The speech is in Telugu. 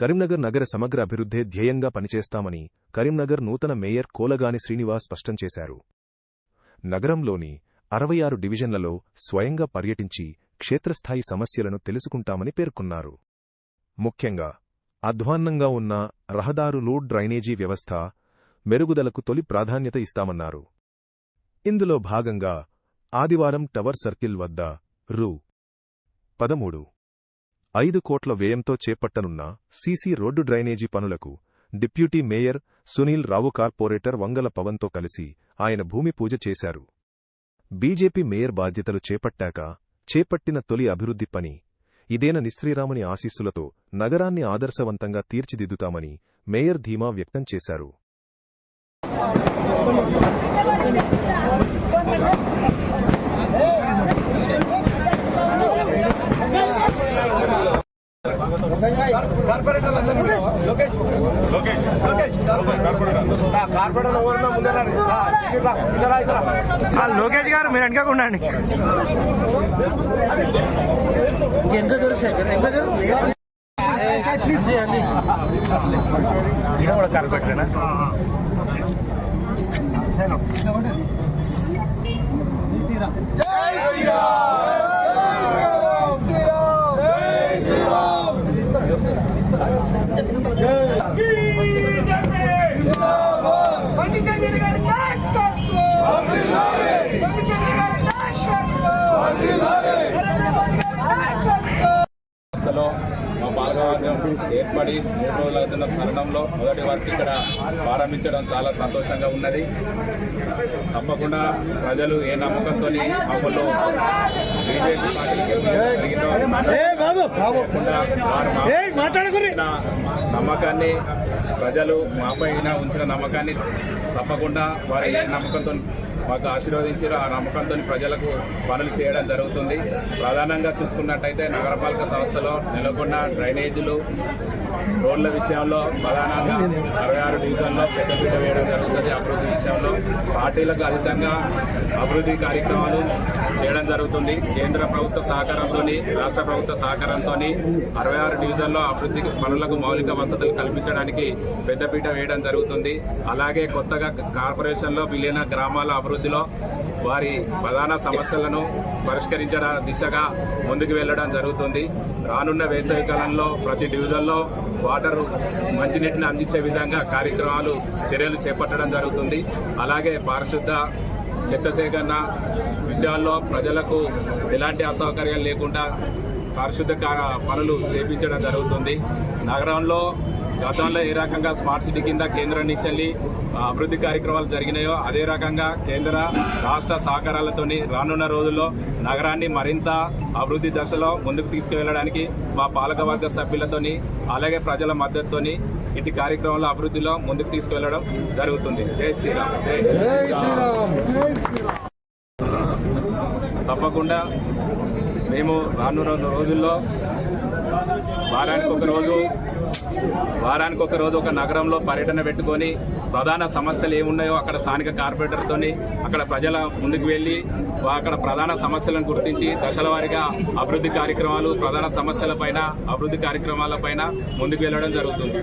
కరీంనగర్ నగర సమగ్ర అభివృద్ధే ధ్యేయంగా పనిచేస్తామని కరీంనగర్ నూతన మేయర్ కోలగాని శ్రీనివాస్ స్పష్టం చేశారు. నగరంలోని అరవై ఆరు డివిజన్లలో స్వయంగా పర్యటించి క్షేత్రస్థాయి సమస్యలను తెలుసుకుంటామని పేర్కొన్నారు. ముఖ్యంగా అధ్వాన్నంగా ఉన్న రహదారులు డ్రైనేజీ వ్యవస్థ మెరుగుదలకు తొలి ప్రాధాన్యత ఇస్తామన్నారు. ఇందులో భాగంగా ఆదివారం టవర్ సర్కిల్ వద్ద రూ. పదమూడు ఐదు కోట్ల వ్యయంతో చేపట్టనున్న సీసీ రోడ్డు డ్రైనేజీ పనులకు deputy mayor Sunil Rao corporator Vangala పవన్తో కలిసి ఆయన భూమి పూజ చేశారు. బీజేపీ మేయర్ బాధ్యతలు చేపట్టాక చేపట్టిన తొలి అభివృద్ధి పని ఇదేన నిశ్రీరాముని ఆశీస్సులతో నగరాన్ని ఆదర్శవంతంగా తీర్చిదిద్దుతామని మేయర్ ధీమా వ్యక్తం చేశారు. లోకేష్ గారు మీరు వెనక ఉండండి. ఎంత దొరుకుతాయి ఎంత దొరుకుతాయి ఈడ కూడా కార్పొరేటరేనా బండి ఏర్పడి మూడు రోజుల అవుతున్న తరుణంలో మొదటి వర్క్ ఇక్కడ ప్రారంభించడం చాలా సంతోషంగా ఉన్నది. తప్పకుండా ప్రజలు ఏ నమ్మకంతో మమ్మల్ని బీజేపీ పార్టీకి నమ్మకాన్ని ప్రజలు మాపై ఉంచిన నమ్మకాన్ని తప్పకుండా వారు ఏ నమ్మకంతో మాకు ఆశీర్వదించారు. ఆ నమ్మకంతో ప్రజలకు పనులు చేయడం జరుగుతుంది. ప్రధానంగా చూసుకున్నట్టయితే నగరపాలక సంస్థలో నెలకొన్న డ్రైనేజీలు రోడ్ల విషయంలో ప్రధానంగా అరవై ఆరు డివిజన్లో పెద్దపీట వేయడం జరుగుతుంది. అభివృద్ధి విషయంలో పార్టీలకు అధికంగా అభివృద్ధి కార్యక్రమాలు చేయడం జరుగుతుంది. కేంద్ర ప్రభుత్వ సహకారంతో రాష్ట్ర ప్రభుత్వ సహకారంతో అరవై ఆరు డివిజన్లో అభివృద్ధి పనులకు మౌలిక వసతులు కల్పించడానికి పెద్దపీట వేయడం జరుగుతుంది. అలాగే కొత్తగా కార్పొరేషన్లో విలీన గ్రామాల అభివృద్ధి అభివృద్ధిలో వారి ప్రధాన సమస్యలను పరిష్కరించడం దిశగా ముందుకు వెళ్ళడం జరుగుతుంది. రానున్న వేసవి కాలంలో ప్రతి డివిజన్లో వాటర్ మంచినీటిని అందించే విధంగా కార్యక్రమాలు చర్యలు చేపట్టడం జరుగుతుంది. అలాగే పారిశుద్ధ చెత్త సేకరణ విషయాల్లో ప్రజలకు ఎలాంటి అసౌకర్యాలు లేకుండా పారిశుద్ధ పనులు చేపించడం జరుగుతుంది. నగరంలో గతంలో ఏ రకంగా స్మార్ట్ సిటీ కింద కేంద్రం నుంచి అభివృద్ధి కార్యక్రమాలు జరిగినాయో అదే రకంగా కేంద్ర రాష్ట్ర సహకారాలతోని రానున్న రోజుల్లో నగరాన్ని మరింత అభివృద్ధి దశలో ముందుకు తీసుకువెళ్ళడానికి మా పాలకవర్గ సభ్యులతోని అలాగే ప్రజల మద్దతుతోని ఇటు కార్యక్రమాల అభివృద్ధిలో ముందుకు తీసుకువెళ్ళడం జరుగుతుంది. జై శ్రీరామ్. జై శ్రీరామ్. తప్పకుండా మేము రానున్న రోజుల్లో వారానికి ఒక రోజు వారానికి ఒక రోజు ఒక నగరంలో పర్యటన పెట్టుకొని ప్రధాన సమస్యలు ఏమున్నాయో అక్కడ స్థానిక కార్పొరేటర్తోని అక్కడ ప్రజల ముందుకు వెళ్ళి అక్కడ ప్రధాన సమస్యలను గుర్తించి దశల వారీగా అభివృద్ధి కార్యక్రమాలు ప్రధాన సమస్యలపైన అభివృద్ధి కార్యక్రమాలపైన ముందుకు వెళ్ళడం జరుగుతుంది.